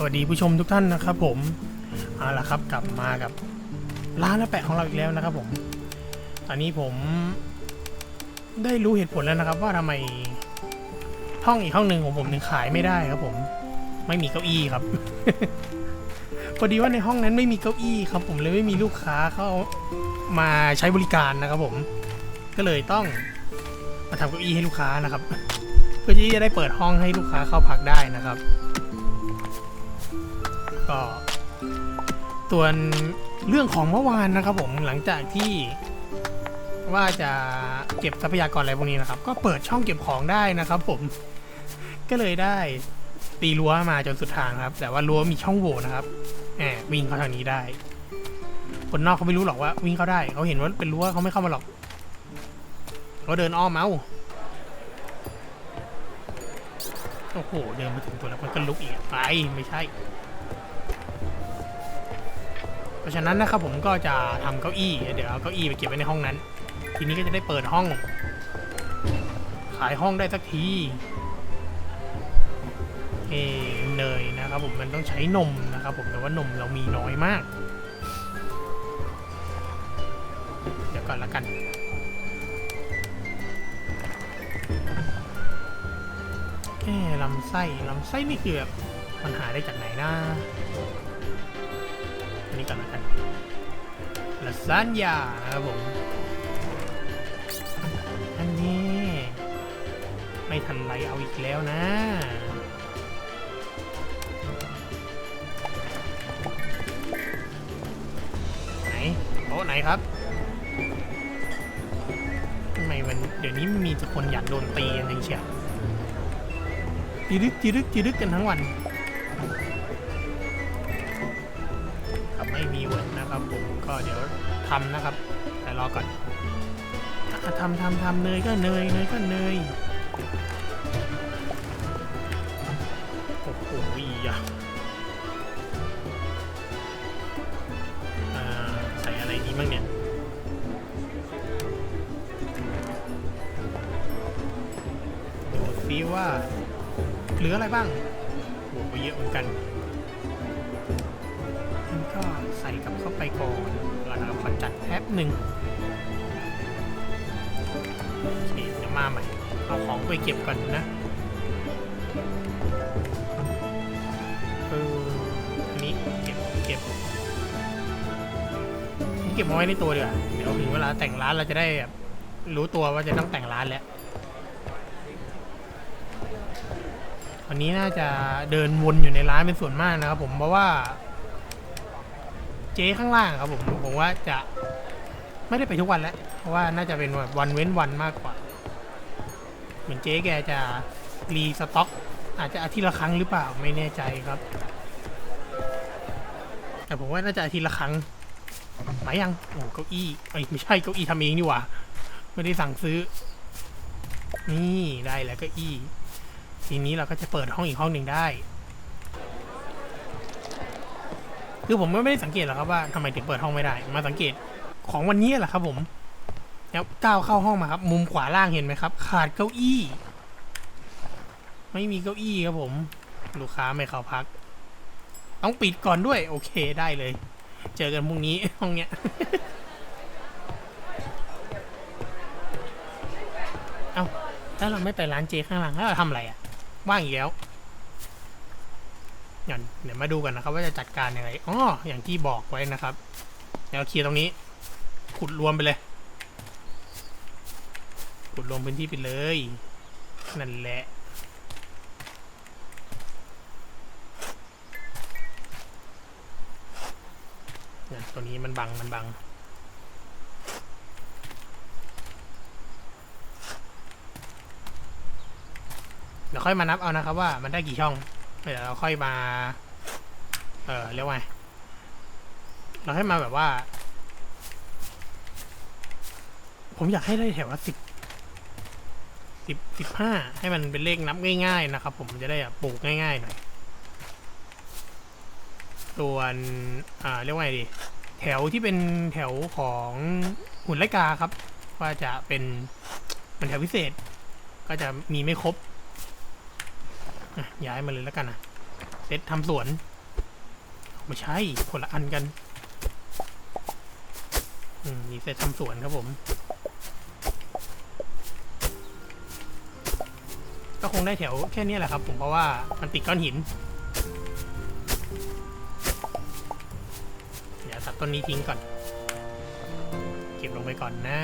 สวัสดีผู้ชมทุกท่านนะครับผมเอาละครับกลับมากับร้านละแปะของเราอีกแล้วนะครับผมตอนนี้ผมได้รู้เหตุผลแล้วนะครับ ว่าทำไมห้องอีกห้องหนึ่งของผมถึงขายไม่ได้ครับผม ไม่มีเก้าอี้ครับพอดีว่าในห้องนั้นไม่มีเก้าอี้ครับ ผมเลยไม่มีลูกค้าเข้ามาใช้บริการนะครับ ผม ก็เลยต้องมาทำเก้าอี้ให้ลูกค้านะครับ เพื่อที่จะได้เปิดห้องให้ลูกค้าเข้าพักได้นะครับ ก็ส่วนเรื่องของเมื่อวานนะครับ ผมหลังจากที่ว่าจะเก็บทรัพยากรอะไรพวกนี้นะครับ ก็เปิดช่องเก็บของได้นะครับ ผมก็เลยได้ตีรั้วมาจนสุดทางครับ แต่ว่ารั้วมีช่องโหว่นะครับแอบวิ่งเข้าทางนี้ได้ คนนอกเขาไม่รู้หรอกว่า วิ่งเข้าได้เขาเห็นว่าเป็นรั้วเขาไม่เข้ามาหรอกเขาเดินอ้อมเอาโอ้โหเดินมาถึงตัวแล้วมันก็ลุกอีกไปไม่ใช่ ราะฉะนั้นนะครับผมก็จะทำเก้าอี้ เดี๋ยวเอาเก้าอี้ไปเก็บไว้ในห้องนั้น ทีนี้ก็จะได้เปิดห้อง ขายห้องได้สักทีเอเนยนะครับผมมันต้องใช้นมนะครับผมแต่ว่านมเรามีน้อยมาก เดี๋ยวก่อนละกันเอ๊ะลำไส้ลำไส้นี่คือแบบมันหาได้จากไหนนะ ก่อนละกันลาซานญาครับผม อันนี้ ไม่ทันไรเอาอีกแล้วนะไหนโต๊ะไหนครับทำไมมันเดี๋ยวนี้มีแต่คนอยากโดนตีกันจริงเชียวจีรึกจีรึกจีรึกกันทั้งวัน เดี๋ยวทำนะครับ แต่รอก่อนอะทำทำทำเนยก็เนยเนยก็เนยโอ้โหอะอ่าใส่อะไรดีบ้างเนี่ยดูซิว่าเหลืออะไรบ้างโอ้โหเยอะเหมือนกันมันก็ใส่กลับเข้าไปก่อน จัดแป๊บหนึ่งโอเคเดี๋ยวมาใหม่ เอาของไปเก็บก่อนนะเอออันนี้เก็บเก็บเก็บมาไว้ในตัวดีกว่าเดี๋ยวถึงเวลาแต่งร้านเราจะได้แบบรู้ตัวว่าจะต้องแต่งร้านแล้ววันนี้น่าจะเดินวนอยู่ในร้านเป็นส่วนมากนะครับผมเพราะว่า เจ๊ข้างล่างครับผมผมว่าจะไม่ได้ไปทุกวันแล้วเพราะว่าน่าจะเป็นแบบวันเว้นวันมากกว่า เหมือนเจ๊แกจะรีสต็อก อาจจะอาทิตย์ละครั้งหรือเปล่าไม่แน่ใจครับ แต่ผมว่าน่าจะอาทิตย์ละครั้งมายังโอ้เก้าอี้เอ้ไม่ใช่เก้าอี้ทำเองนี่หว่าไม่ได้สั่งซื้อ นี่ได้แล้วเก้าอี้ ทีนี้เราก็จะเปิดห้องอีกห้องหนึ่งได้ คือผมไม่ได้สังเกตหรอกครับว่าทำไมถึงเปิดห้องไม่ได้ มาสังเกตของวันนี้แหละครับผมแล้วก้าวเข้าห้องมาครับ มุมขวาล่างเห็นไหมครับ ขาดเก้าอี้ ไม่มีเก้าอี้ครับผม ลูกค้าไม่เข้าพัก ต้องปิดก่อนด้วย โอเคได้เลย เจอกันพรุ่งนี้ห้องเนี้ยเอ้าถ้าเราไม่ไปร้านเจข้างหลังแล้วเราทำอะไรอะว่างอีกแล้ว เดี๋ยวเดี๋ยวมาดูกันนะครับ ว่าจะจัดการยังไงอ๋ออย่างที่บอกไว้นะครับเดี๋ยวเคลียร์ตรงนี้ ขุดรวมไปเลย ขุดรวมพื้นที่ไปเลย นั่นแหละเนี่ยตัวนี้มันบังมันบังเดี๋ยวค่อยมานับเอานะครับว่ามันได้กี่ช่อง เดี๋ยวเราค่อยมา เออเรียกว่าไงเราให้มาแบบว่า ผมอยากให้ได้แถวละสิบสิบสิบห้าให้มันเป็นเลขนับง่าย ๆ นะครับ ผมจะได้ปลูกง่ายๆหน่อยส่วนอ่าเรียกว่าไงดี แถวที่เป็นแถวของหุ่นไลกาครับ ว่าจะเป็นมันแถวพิเศษ ก็จะมีไม่ครบ ย้ายมาเลยแล้วกันนะเซตทำสวนไม่ใช่คนละอันกันอืมมีเซตทำสวนครับผม ก็คงได้แถวแค่นี้แหละครับผมเพราะว่ามันติดก้อนหินเดี๋ยวตัดต้นนี้ทิ้งก่อน เก็บลงไปก่อนนะ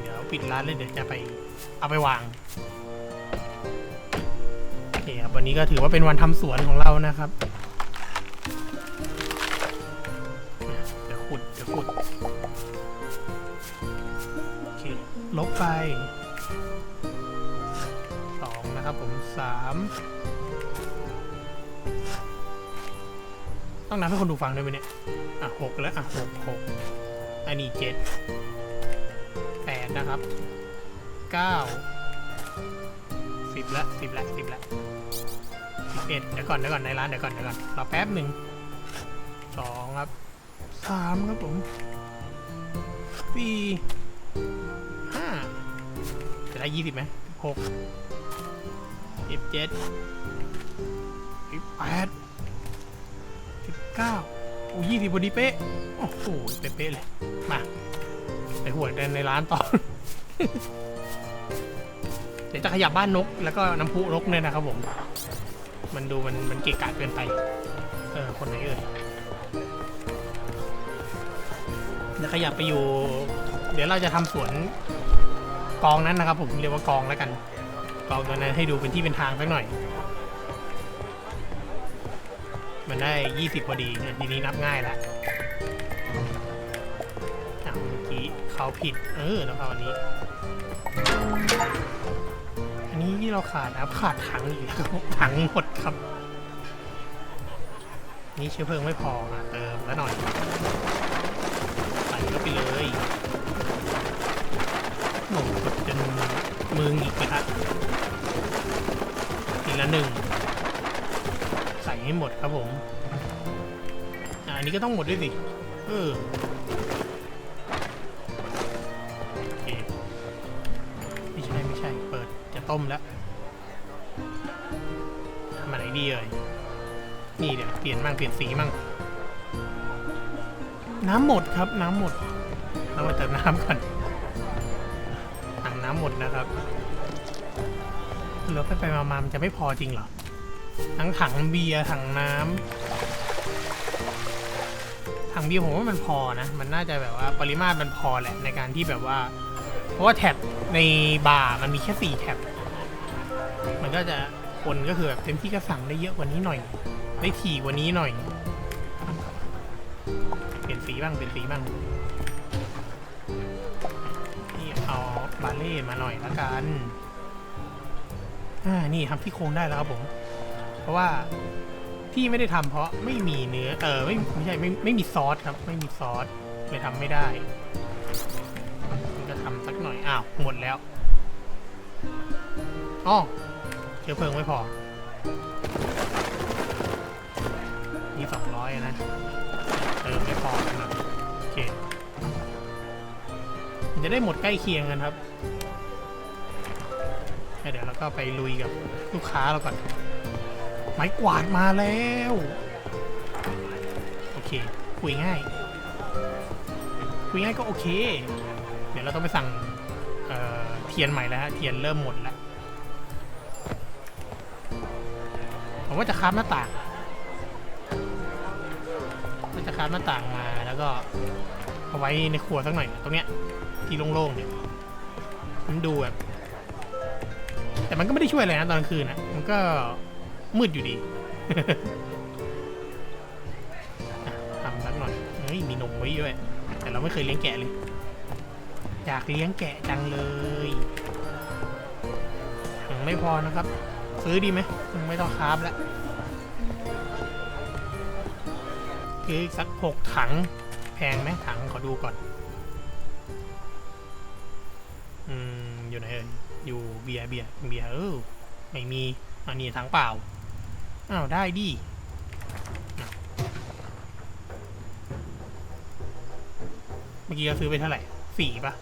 เดี๋ยวปิดร้านเลยเดี๋ยวจะไปเอาไปวาง วันนี้ก็ถือว่าเป็นวันทำสวนของเรานะครับเดี๋ยวขุดเดี๋ยวขุดโอเคลบไปสองนะครับผมสามต้องนับให้คนดูฟังด้วยไหมเนี่ย อะหกแล้ว อะหกหกอันนี้เจ็ดแปดนะครับเก้าสิบละสิบละสิบละ เอ็ดเดี๋ยวก่อนเดี๋ยวก่อนในร้านเดี๋ยวก่อนเดี๋ยวก่อนรอแป๊บหนึ่งสองครับสามครับผมสี่ห้าจะได้ยี่สิบไหมหกสิบเจ็ดสิบแปดสิบเก้าโอ้ยี่สิบพอดีเป๊ะโอ้โหเป๊ะเลย มาไปหัวกันในร้านต่อเดี๋ยวจะขยับบ้านนก แล้วก็น้ำพุนกเนี่ยนะครับผม มันดูมันมันเกะกะเกินไป เออ คนไหนเอ่ยเดี๋ยวขยับไปอยู่ เดี๋ยวเราจะทำสวนกองนั้นนะครับ ผมเรียกว่ากองแล้วกัน กองตัวนั้นให้ดูเป็นที่เป็นทางสักหน่อย มันได้ยี่สิบพอดีเนี่ยทีนี้นับง่ายแล้วอะเมื่อกี้เขาผิด เออแล้วเขาอัน นี้ที่เราขาดนะครับขาดถังอีกครับถังหมดครับ นี่เชื้อเพลิงไม่พออะเติมแล้วหน่อยใส่เข้าไปเลยหนุ่มกดจนมือหงิกนะครับทีละหนึ่งใส่ให้หมดครับผมอันนี้ก็ต้องหมดด้วยสิเออ ต้มแล้วทำอะไรดีเอ่ยนี่เดี๋ยวเปลี่ยนมั่งเปลี่ยนสีมั่งน้ำหมดครับ น้ำหมดเรามาเติมน้ำก่อนถังน้ำหมดนะครับแล้วไปไปๆมาๆมันจะไม่พอจริงเหรอทั้งถังเบียร์ถังน้ำถังเบียร์ผมว่ามันพอนะ มันน่าจะแบบว่าปริมาตรมันพอแหละในการที่แบบว่า เพราะว่าแท็บในบาร์มันมีแค่สี่แท็บ มันก็จะคนก็คือแบบเต็มที่ก็สั่งได้เยอะกว่านี้หน่อย ได้ถี่กว่านี้หน่อย เปลี่ยนสีบ้างเปลี่ยนสีบ้างนี่เอาบาเล่มาหน่อยละกันอ่านี่ทำที่โครงได้แล้วครับผม เพราะว่าที่ไม่ได้ทำเพราะไม่มีเนื้อเออไม่ไม่ใช่ไม่ไม่มีซอสครับ ไม่มีซอสเลยทำไม่ได้มันจะทำสักหน่อยอ้าวหมดแล้วอ๋อ เชื้อเพลิงไม่พอนี่สองร้อยนะเออไม่พอนหน่อยโอเคจะได้หมดใกล้เคียงกันครับแล้เดี๋ยวเราก็ไปลุยกับลูกค้าเราก่อน ไม้กวาดมาแล้ว โอเค คุยง่าย คุยง่ายก็โอเค เดี๋ยวเราต้องไปสั่งเเทียนใหม่แล้วฮะ เทียนเริ่มหมดแล้ว ว่าจะคราฟหน้าต่างว่าจะคราฟหน้าต่างมาแล้วก็เอาไว้ในครัวสักหน่อยตรงเนี้ยที่โล่งๆเนี่ยมันดูแบบแต่มันก็ไม่ได้ช่วยอะไรนะตอนกลางคืนนะมันก็มืดอยู่ดีทำสักหน่อยเฮ้ยมีนมไว้ด้วย แต่เราไม่เคยเลี้ยงแกะเลยอยากเลี้ยงแกะจังเลยถังไม่พอนะครับ ซื้อดีไหมไม่ต้องคราฟแล้วคืออีกสักหกถัง แพงไหมถังขอดูก่อน อืม อยู่ไหนเอ่ยอยู่เบียร์เบียร์เบียร์เออไม่มีอันนี้ถังเปล่า อ้าว ได้ดิเมื่อกี้เราซื้อไปเท่าไหร่สี่ปะ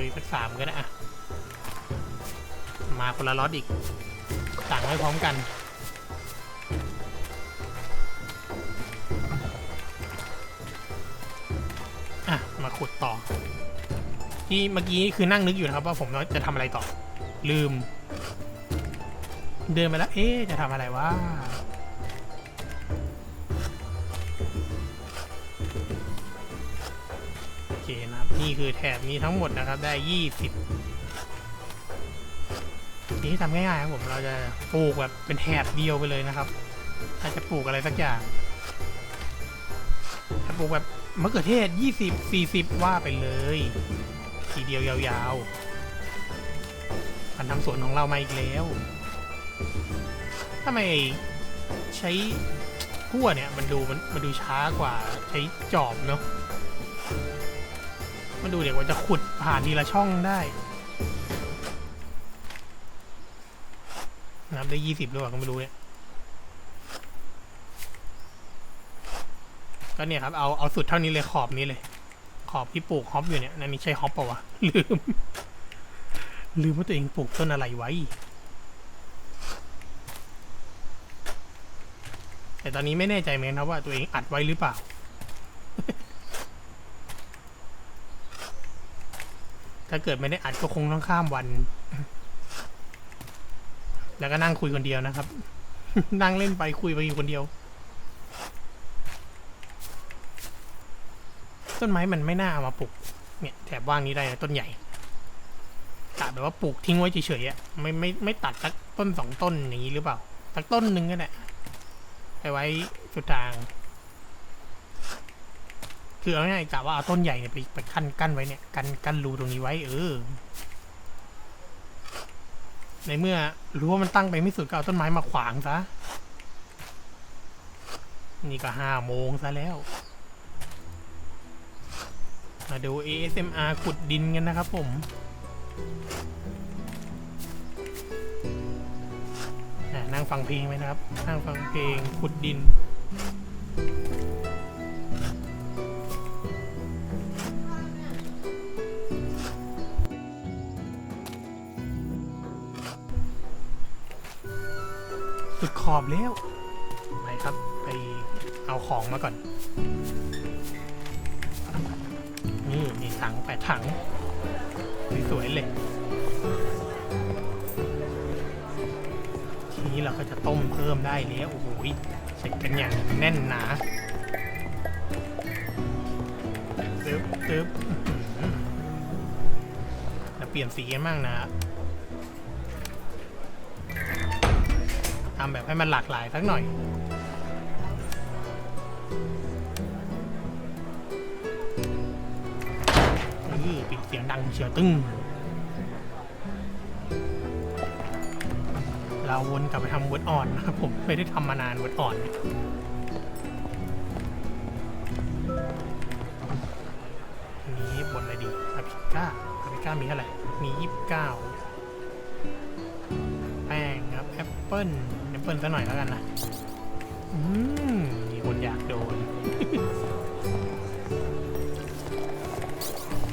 ออีกสักสามก็ได้อะมาคนละล็อตอีกสั่งไว้พร้อมกัน อะ มาขุดต่อ ที่เมื่อกี้คือนั่งนึกอยู่นะครับ ว่าผมจะทำอะไรต่อ ลืม เดินมาแล้ว เอ๊จะทำอะไรวะ คือแถบนี้ทั้งหมดนะครับ ได้20ทีนี้ทำง่ายๆครับผมเราจะปลูกแบบเป็นแถบเดียวไปเลยนะครับถ้าจะปลูกอะไรสักอย่างถ้าปลูกแบบมะเขือเทศ20 40ว่าไปเลย ทีเดียวยาวๆการทำสวนของเรามาอีกแล้วทำไมใช้พั่วเนี่ยมันดูมันมันดูช้ากว่าใช้จอบเนาะ มาดูเดี๋ยวว่าจะขุดผ่านทีละช่องได้นับได้ยี่สิบหรือเปล่าก็ไม่รู้เนี่ยก็เนี่ยครับเอาเอาสุดเท่านี้เลยขอบนี้เลย ขอบที่ปลูกฮอปอยู่เนี่ยนั่นนี่ใช่ฮอปปล่าวะลืม ลืมว่าตัวเองปลูกต้นอะไรไว้แต่ตอนนี้ไม่แน่ใจเหมือนกันครับว่าตัวเองอัดไว้หรือเปล่า ถ้าเกิดไม่ได้อัดก็คงต้องข้ามวัน แล้วก็นั่งคุยคนเดียวนะครับ นั่งเล่นไปคุยไปอยู่คนเดียว ต้นไม้มันไม่น่าเอามาปลูก เนี่ยแถบว่างนี้ได้นะต้นใหญ่กะแบบว่าปลูกทิ้งไว้เฉยๆอะไม่ไม่ไม่ตัดสักต้นสองต้นอย่างนี้หรือเปล่าสักต้นหนึ่งก็ได้ไปไว้สุดทาง คือเอาง่ายๆกะว่าเอาต้นใหญ่เนี่ยไปไปกั้นกั้นไว้เนี่ยกันกั้นรูตรงนี้ไว้ เออ ในเมื่อรู้ว่ามันตั้งไปไม่สุดก็เอาต้นไม้มาขวางซะ นี่ก็ห้าโมงซะแล้ว มาดู ASMR ขุดดินกันนะครับผมนั่งฟังเพลงไหมนะครับ นั่งฟังเพลงขุดดิน ดขอบแล้ว ไปครับ ไปเอาของมาก่อน นี่มีถังแปดถัง สวยๆเลย ทีนี้เราก็จะต้มเพิ่มได้แล้วโอ้โหเสร็จกันอย่างแน่นหนาตึ๊บตึ๊บอื้อหือเราเปลี่ยนสีกันบ้างนะ ทำแบบให้มันหลากหลายสักหน่อย นี่ปิดเสียงดังเชียวตึ้ง เราวนกลับไปทำเวิร์ดอ่อนนะครับผมไม่ได้ทำมานานเวิร์ดอ่อนนี้บนอะไรดีอาพิก้าอาพิก้ามีเท่าไหร่ มียี่สิบเก้าแป้งครับแอปเปิ้ล เปิลซะหน่อยแล้วกันนะ อืม มีคนอยากโดน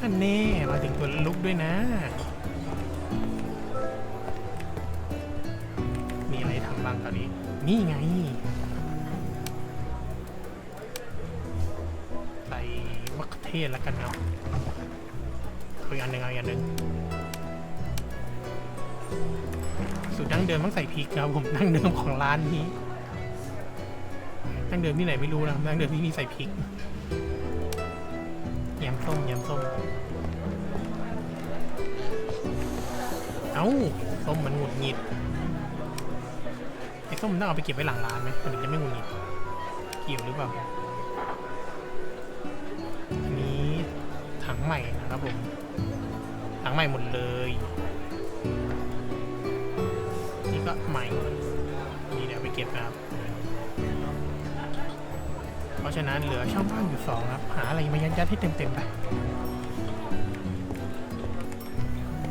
อันแน่มาถึงตัวลุกด้วยนะ มีอะไรทำบ้างตอนนี้ นี่ไง ใส่มะเขือเทศแล้วกันเนาะเอาอีกอันหนึ่งเอาอีกอันหนึ่ง สูตรดั้งเดิมต้องใส่พริกนะครับผมดั้งเดิมของร้านนี้ดั้งเดิมที่ไหนไม่รู้นะดั้งเดิมที่นี่ใส่พริกยำส้มยำส้มเอ้าส้มมันหงุดหงิดไอ้ส้มนต้องเอาไปเก็บไว้หลังร้านไหมมันถึงจะไม่หงุดหงิดเกี่ยวหรือเปล่าอันนี้ถังใหม่นะครับผมถังใหม่หมดเลย ก็ใหม่นี่เดี๋ยวไปเก็บนะครับ เพราะฉะนั้นเหลือช่องว่างอยู่สองครับ หาอะไรมายัดยัดให้เต็มๆไป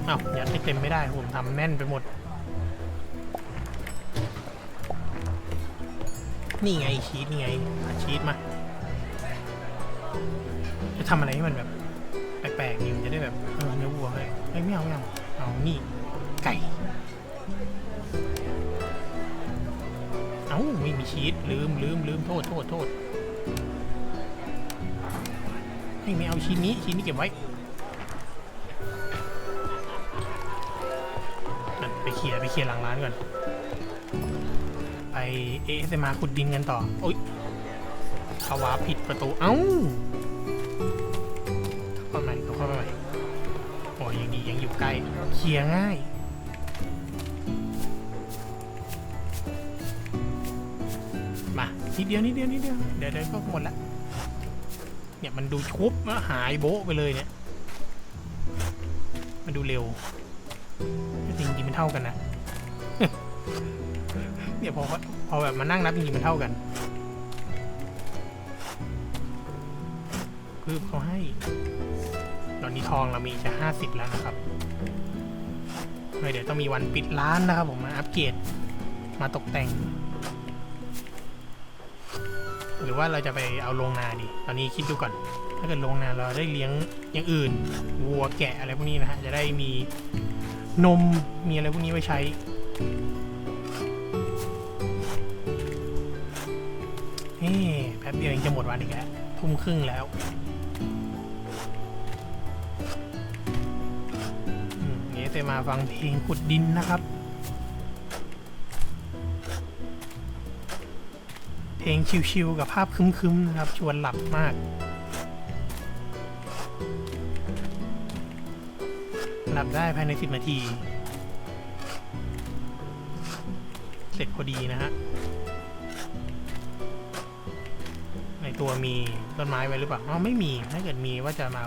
อ้าวยัดให้เต็มไม่ได้ผมทำแน่นไปหมด นี่ไงชีสนี่ไงหาชีสมา จะทำอะไรให้มันแบบแปลกๆดีมันจะได้แบบเออเนื้อวัวเลยเอ้ยไม่เอาไม่เอาเอานี่ไก่ ชีสลืมลืมลืมโทษโทษโทษให้ไม่เอาชิ้นนี้ชิ้นนี้เก็บไว้ไปเคลียร์ไปเคลียร์หลังร้านก่อน ไปเอสมาขุดดินกันต่อ โอ๊ยเขาวาผิดประตู เอ้าเข้ามาใหม่เข้ามาใหม่โอ้ยังดียังอยู่ใกล้ เคลียร์ง่าย นิดเดียวนิดเดียวนิดเดียวเดี๋ยวเดี๋ยวก็หมดละเนี่ยมันดูชุบแล้วหายโบะไปเลยเนี่ยมันดูเร็วแต่จริงมันเท่ากันนะเนี่ยพอพอแบบมานั่งนับจริงๆมันเท่ากันคืบเขาให้ตอนนี้ทองเรามีจะห้าสิบแล้วนะครับเฮ้ยเดี๋ยวต้องมีวันปิดร้านนะครับผมมาอัปเกรดมาตกแต่ง หรือว่าเราจะไปเอาโรงนาดี ตอนนี้คิดดูก่อน ถ้าเกิดโรงนาเราได้เลี้ยงอย่างอื่น วัวแกะอะไรพวกนี้นะฮะ จะได้มีนม มีอะไรพวกนี้ไว้ใช้ เฮ้แป๊บเดียวเองจะหมดวันอีกแล้วทุ่มครึ่งแล้วอืมนี่จะมาฟังเพลงขุดดินนะครับ ลงชิวๆกับภาพคึ้มๆนะครับ ชวนหลับมาก หลับได้ภายใน 10 นาที เสร็จพอดีนะฮะ ในตัวมีต้นไม้ไว้หรือเปล่าอ๋อไม่มี ถ้าเกิดมีว่าจะมา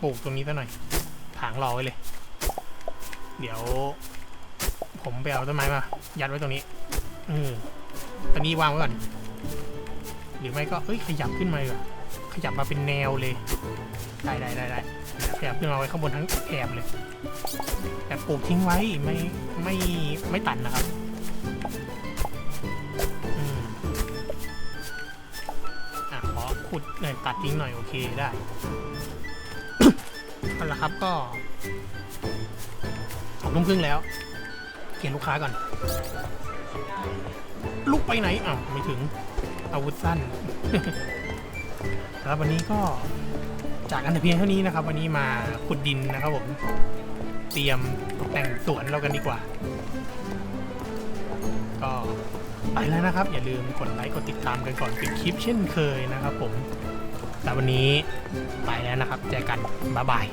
ปลูกตรงนี้ซะหน่อย ถางรอไว้เลย เดี๋ยว ผมไปเอาต้นไม้มา ยัดไว้ตรงนี้ อืมตอนนี้วางไว้ก่อน หรือไม่ก็เอ้ยขยับขึ้นมาเลยขยับมาเป็นแนวเลย ได้ได้ได้ได้ขยับขึ้นมาไว้ข้างบนทั้งแถบเลย แต่ปลูกทิ้งไว้ไม่ไม่ไม่ตัดนะครับอืมอะขอขุดหน่ยตัดทิ้งหน่อยโอเคได้เอาละครับก็สองทุ่มครึ่งแล้วเกียนลูกค้าก่อน ลุกไปไหนอ้าวไม่ถึง อาวุธสั้นแล้ววันนี้ก็จากกันแต่เพียงเท่านี้นะครับ วันนี้มาขุดดินนะครับผมเตรียมตกแต่งสวนเรากันดีกว่า ก็ไปแล้วนะครับ อย่าลืมกดไลค์กดติดตามกันก่อนปิดคลิปเช่นเคยนะครับผมแต่วันนี้ไปแล้วนะครับเจอกัน บ๊ายบาย